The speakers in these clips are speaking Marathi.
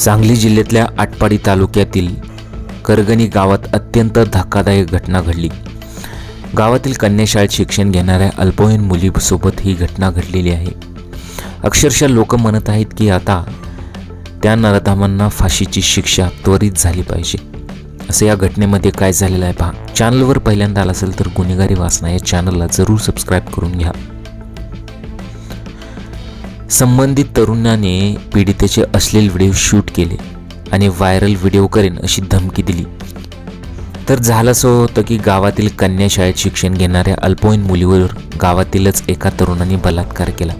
सांगली जिल्ह्यातल्या आटपाडी तालुक्यातील करगणी गावात अत्यंत धक्कादायक घटना घडली. गावातील कन्याशाळेत शिक्षण घेणाऱ्या अल्पवयीन मुलीसोबत ही घटना घडलेली आहे. अक्षरशः लोक म्हणत आहेत की आता त्या नरधामांना फाशीची शिक्षा त्वरित झाली पाहिजे. असं या घटनेमध्ये काय झालेलं आहे पहा. चॅनलवर पहिल्यांदा आला असेल तर गुन्हेगारी वासना या चॅनलला जरूर सबस्क्राईब करून घ्या. संबंधित तरुणाने पीडितेचे अश्लील व्हिडिओ शूट केले आणि व्हायरल व्हिडिओ करेन अशी धमकी दिली. तर झालं असं होतं की गावातील कन्या शाळेत शिक्षण घेणाऱ्या अल्पवयीन मुलीवर गावातीलच एका तरुणाने बलात्कार केला.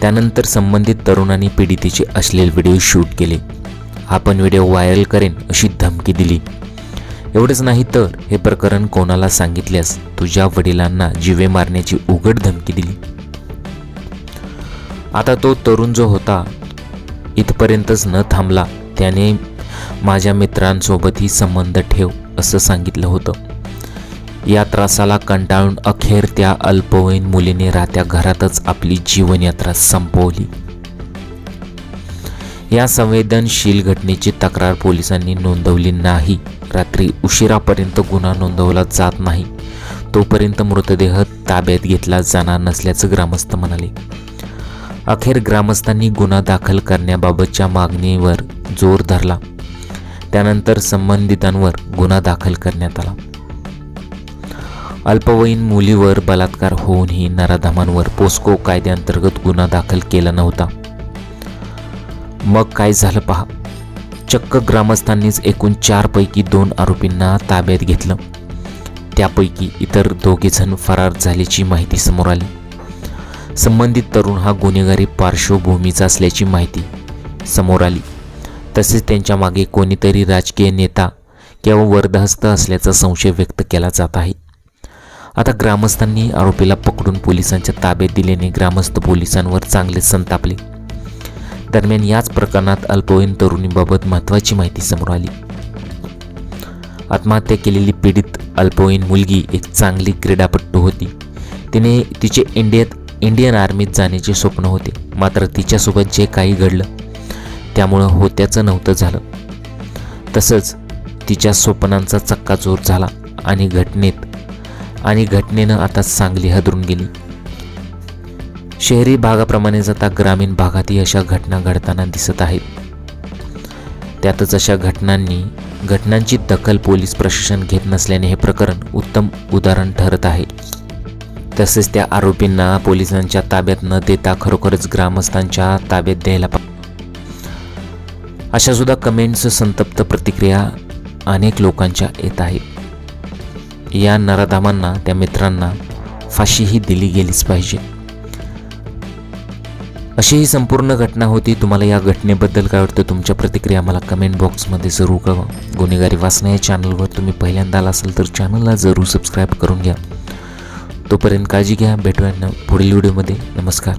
त्यानंतर संबंधित तरुणाने पीडितेचे अश्लील व्हिडिओ शूट केले. हा पण व्हिडिओ व्हायरल करेन अशी धमकी दिली. एवढंच नाही तर हे प्रकरण कोणाला सांगितल्यास तुझ्या वडिलांना जिवे मारण्याची उघड धमकी दिली. आता तो तरुण जो होता इथपर्यंतच न थांबला त्याने माझ्या मित्रांसोबतही संबंध ठेव असं सांगितलं होतं. या त्रासाला कंटाळून अखेर त्या अल्पवयीन मुलीने राहत्या घरातच आपली जीवनयात्रा संपवली. या संवेदनशील घटनेची तक्रार पोलिसांनी नोंदवली नाही. रात्री उशिरापर्यंत गुन्हा नोंदवला जात नाही. तोपर्यंत मृतदेह ताब्यात घेतला जाणार नसल्याचं ग्रामस्थ म्हणाले. अखेर ग्रामस्थांनी गुन्हा दाखल करण्याबाबतच्या मागणीवर जोर धरला. त्यानंतर संबंधितांवर गुन्हा दाखल करण्यात आला. अल्पवयीन मुलीवर बलात्कार होऊनही नराधामांवर पोस्को कायद्याअंतर्गत गुन्हा दाखल केला नव्हता. मग काय झालं पहा. चक्क ग्रामस्थांनीच एकूण चारपैकी दोन आरोपींना ताब्यात घेतलं. त्यापैकी इतर दोघेजण फरार झाल्याची माहिती समोर आली. संबंधित तरुण हा गुन्हेगारी पार्श्वभूमीचा असल्याची माहिती समोर आली. तसेच त्यांच्या मागे कोणीतरी राजकीय नेता किंवा वर्धहस्त असल्याचा संशय व्यक्त केला जात आहे. आता ग्रामस्थांनी आरोपीला पकडून पोलिसांच्या ताब्यात दिल्याने ग्रामस्थ पोलिसांवर चांगले संतापले. दरम्यान याच प्रकरणात अल्पवयीन तरुणीबाबत महत्त्वाची माहिती समोर आली. आत्महत्या केलेली पीडित अल्पवयीन मुलगी एक चांगली क्रीडापटू होती. तिने तिचे इंडियात इंडियन आर्मीत जाण्याचे स्वप्न होते. मात्र तिच्यासोबत जे काही घडलं त्यामुळं होत्याचं नव्हतं झालं. तसंच तिच्या स्वप्नांचा चक्काचूर झाला आणि घटनेत आणि घटनेनं आता सांगली हदरून गेली. शहरी भागाप्रमाणे जाता ग्रामीण भागातही अशा घटना घडताना दिसत आहेत. त्यातच अशा घटनांनी घटनांची दखल पोलीस प्रशासन घेत नसल्याने हे प्रकरण उत्तम उदाहरण ठरत आहे. तसेच त्या आरोपींना पोलिसांच्या ताब्यात न देता खरोखरच ग्रामस्थांच्या ताब्यात द्यायला पाहिजे अशा सुद्धा कमेंट्स संतप्त प्रतिक्रिया अनेक लोकांच्या येत आहेत या नराधामांना त्या मित्रांना फाशीही दिली गेलीच पाहिजे. अशी ही संपूर्ण घटना होती. तुम्हाला या घटनेबद्दल काय वाटतं? तुमच्या प्रतिक्रिया मला कमेंट बॉक्समध्ये जरूर कळवा. गुन्हेगारी वाचना या चॅनलवर तुम्ही पहिल्यांदा आला असाल तर चॅनलला जरूर सबस्क्राईब करून घ्या. तोपर्यंत काळजी घ्या. भेटूया पुढील व्हिडिओमध्ये. नमस्कार.